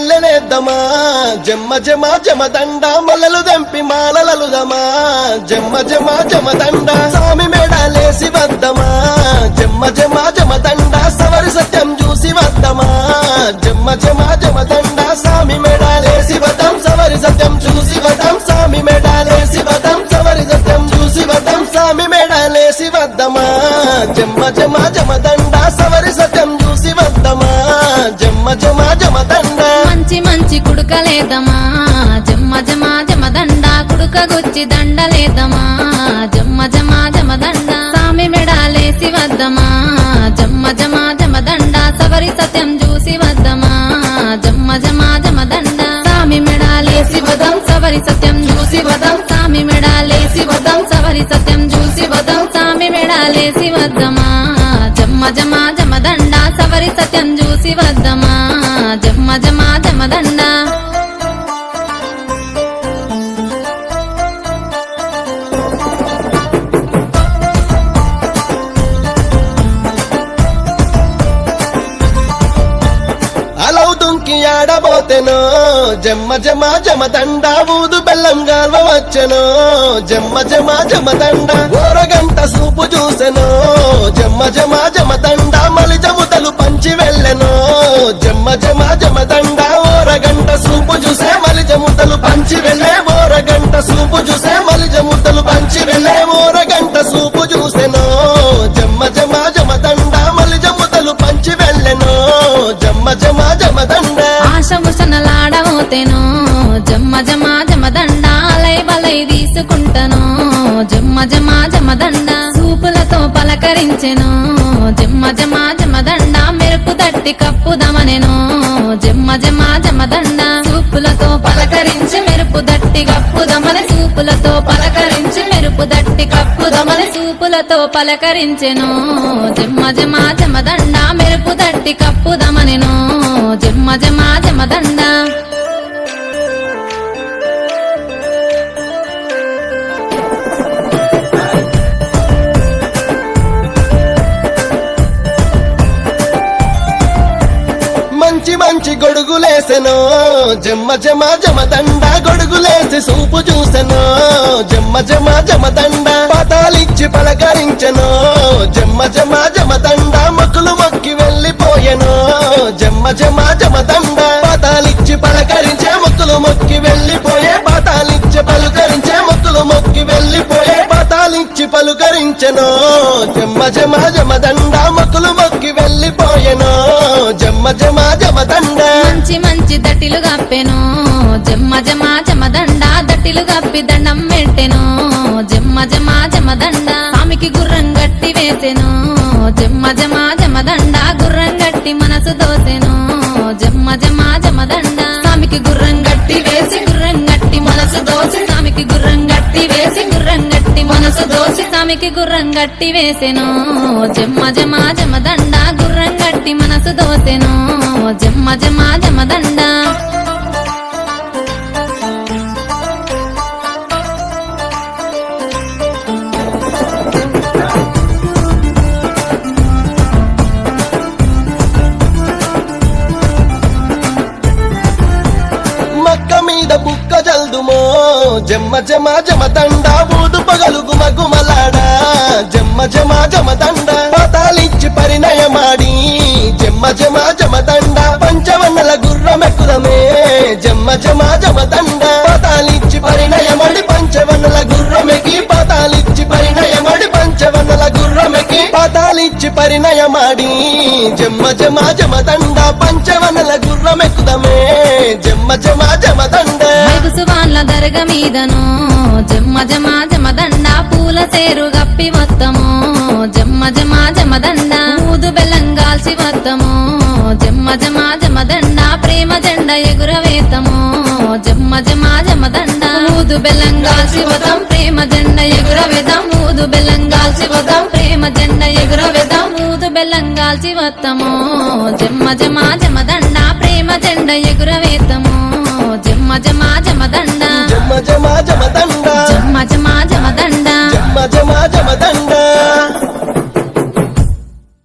వద్దమా జమ్మ జమ జమదండ మొలలు దంపి మాలలలుదమా జమ్మ జమ జమదండ స్వామి మేడాలేసి వద్దమా జమ్మ జమ జమదండ సవరి సత్యం చూసి వద్దమా జమ్మ జమ జమదండ స్వామి మేడాలేసి వదం సవరి సత్యం చూసి వదం స్వామి మేడాలేసి వదం సవరి సత్యం చూసి వదం స్వామి మేడాలేసి వద్దమా జమ్మ జమ గుచ్చి జమ్మ జమ జమదండ స్వామి సామి మెడాలేసి వద్దమా? జమ్మ జమ జమదండ సవరి సత్యం చూసి వద్దమా? జమ్మ జమ జమదండ స్వామి సామి మెడాలేసి వదం సవరి సత్యం చూసి వదం. స్వామి మెడాలేసి వదం సవరి సత్యం చూసి వదం. స్వామి మెడాలేసి వద్దమా? జమ్మ జమ జమదండ సవరి సత్యం చూసి వద్దమా? ఆడబోతెను జమ్మ జమ జమ దండ ఊదు బెల్లం గాల్వ వచ్చెను? జమ్మ జమ జమ దండ ఓరగంట సూపు చూసెను? జమ్మ జమ జమ దండ మలి జముతలు పంచి వెళ్ళెనో? జమ్మ జమ జమ దండ ఓరగంట సూపు చూసే మలి జముతలు పంచి వెళ్ళే ఓరగంట సూపు చూసే పోతేను జమ్మ జమ జమ దండాలై బలై తీసుకుంటాను జమ్మ జమ జమ దండ సూపులతో పలకరించెను జమ్మ జమ జమ దండ మెరుపు తట్టి కప్పుదమనెను జమ్మ జమ జమ దండ సూపులతో పలకరించి మెరుపు దట్టి కప్పుదమని సూపులతో పలకరించి మెరుపు దట్టి కప్పుదమని సూపులతో పలకరించెను జమ్మ జమ జమ దండ మెరుపు దట్టి కప్పుదమనెను జమ్మ జమ జమ దండ మంచి గొడుగులేసెను జమ్మ జమ జమ దండ గొడుగులేసి సూపు చూసెను జమ్మ జమ జమ దండ పతాలిచ్చి పలకరించెను జమ్మ జమ జమ దండ మొక్కులు మొక్కి వెళ్ళిపోయెను జమ్మ జమ జమ దండ పతాలిచ్చి పలకరించే మొక్కులు మొక్కి వెళ్ళిపోయే పతాలిచ్చి పలుకరించే మొక్కులు మొక్కి వెళ్ళిపోయే పతాలిచ్చి పలుకరించెను జమ్మ జమ జమ దండ మొక్కులు కప్పెను జమ్మ జమ జమ దండ దట్టిలు కప్పి దండం పెట్టెను జమ్మ జమ జమ దండ స్వామికి గుర్రం గట్టి వేసెను జమ్మ జమ జమ దండ గుర్రం గట్టి మనసు దోసెను జమ్మ జమ జమ దండ స్వామికి గుర్రం గట్టి వేసి గుర్రం గట్టి మనసు దోసి స్వామికి గుర్రం గట్టి వేసి గుర్రం గట్టి మనసు దోసి స్వామికి గుర్రం గట్టి వేసెను జమ్మ జమ జమ దండ గుర్రం గట్టి మనసు దోసెను జమ్మ జమ జమ దండ బుక్క జల్దుమో. జమ్మ జమ జమ దండ బూదు పగలు గుమ గుమలాడా జమ్మ జమ జమ దండ పతాలిచ్చి పరిణయమాడి. జమ్మ జమ జమ దండ పంచవన్నల గుర్రమెక్కుదమే. జమ్మ జమ జమ దండ పతాలిచ్చి పరిణయమడి. పంచవన్నల గుర్రమెకి పతాలిచ్చి పరిణయమడి. పంచవన్నల గుర్రమెకి పతాలిచ్చి పరిణయమాడి. జమ్మ జమ జమ దండ పంచవన్నల గుర్రమెక్కుదమే. జమ్మ జమ పూల దరగ మీదను జమ్మ జమ జమ దండ పూల తేరు గప్పి వత్తము జమ్మ జమ జమ దండ ఊదు బెల్లం గాల్చి వత్తము జమ్మ జమ జమ దండ ప్రేమ జెండ ఎగురవేతము జమ్మ జమ జమ దండ ఊదు బెల్లం గాల్చి వదం ప్రేమ జెండ ఎగురవేదం ఊదు బెల్లం గాల్చి వదం ప్రేమ జెండ ఎగురవేదం ఊదు బెల్లం గాల్చి వత్తము జమ్మ జమ జమ దండ ప్రేమ జెండ ఎగురవేతము జమ్మ జమ జమ దండ. జమ జమ దండ